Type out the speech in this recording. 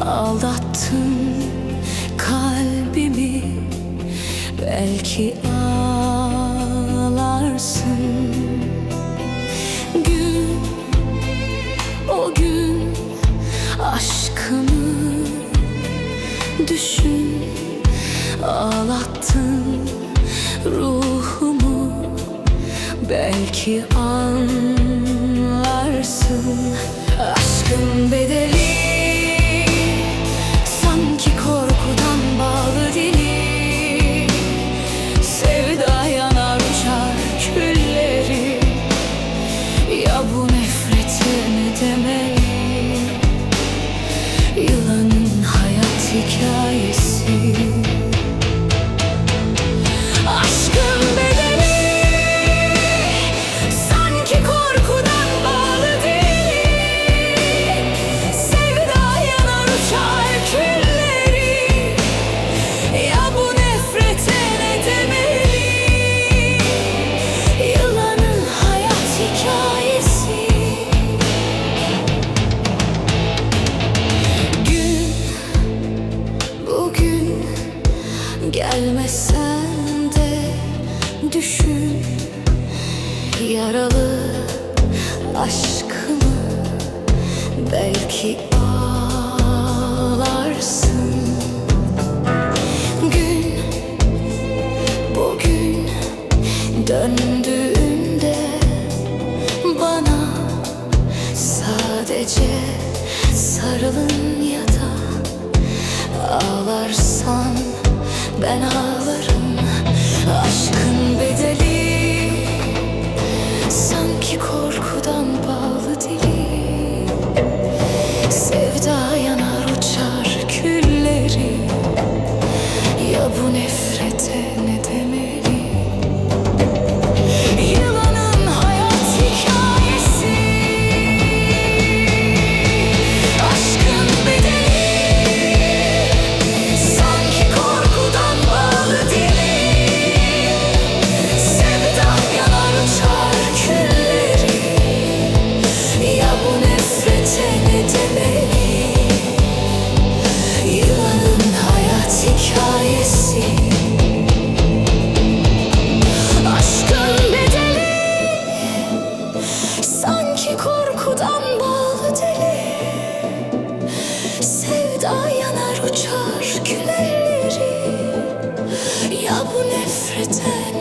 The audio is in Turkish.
Aldattın kalbimi. Belki ağlarsın. Gün o gün aşkımı düşün. Ağlattın ruhumu. Belki anlarsın gelmesen de düşün Yaralı aşkımı. Belki ağlarsın. Gün bugün döndüğünde bana sadece sarılın ya da Ağlarsan ben ağlarım Aşkın bedeli korkudan bağlı deli Sevda yanar uçar külleri Ya bu nefrete